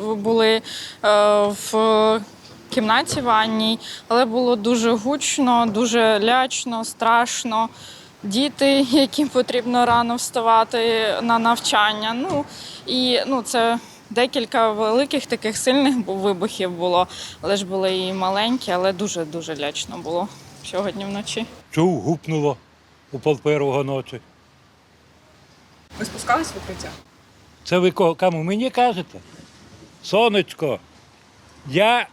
були е, в кімнаті ванній, але було дуже гучно, дуже лячно, страшно. Діти, яким потрібно рано вставати на навчання. Ну і ну, це декілька великих таких сильних вибухів було, але ж були і маленькі, але дуже дуже лячно було сьогодні вночі. Чув, гупнуло у пол первого ночі. Ви спускались в укриття? Це ви кому мені кажете? Сонечко, я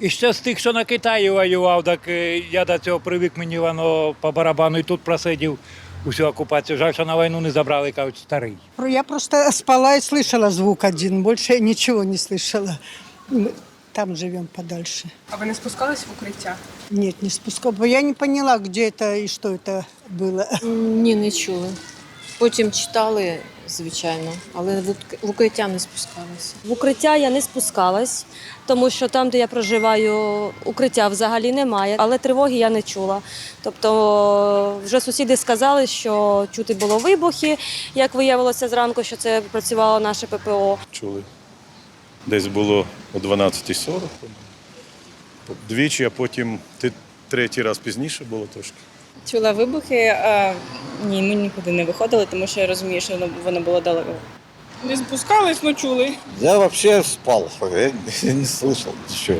іще з тих, що на Китаї воював, так е, я до цього привик, мені воно по барабану і тут просидів усю окупацію. Жаль, що на війну не забрали, кажуть, старий. Я просто спала и слышала звук один, больше я ничего не слышала. Мы там живем подальше. А ви не спускались в укриття? Нет, не спускала. Я не поняла, где это и что это было. Ні, не чули. Потім читали, звичайно, але в укриття не спускалися. В укриття я не спускалась, тому що там, де я проживаю, укриття взагалі немає, але тривоги я не чула. Тобто вже сусіди сказали, що чути було вибухи, як виявилося зранку, що це працювало наше ППО. чули. Десь було о 12.40. по-моєму. Двічі, а потім третій раз пізніше було трошки. Чула вибухи. А, ні, ми нікуди не виходили, тому що я розумію, що воно, воно було далеко. Не спускались, ми чули. Я взагалі спав, я не слышал ничего.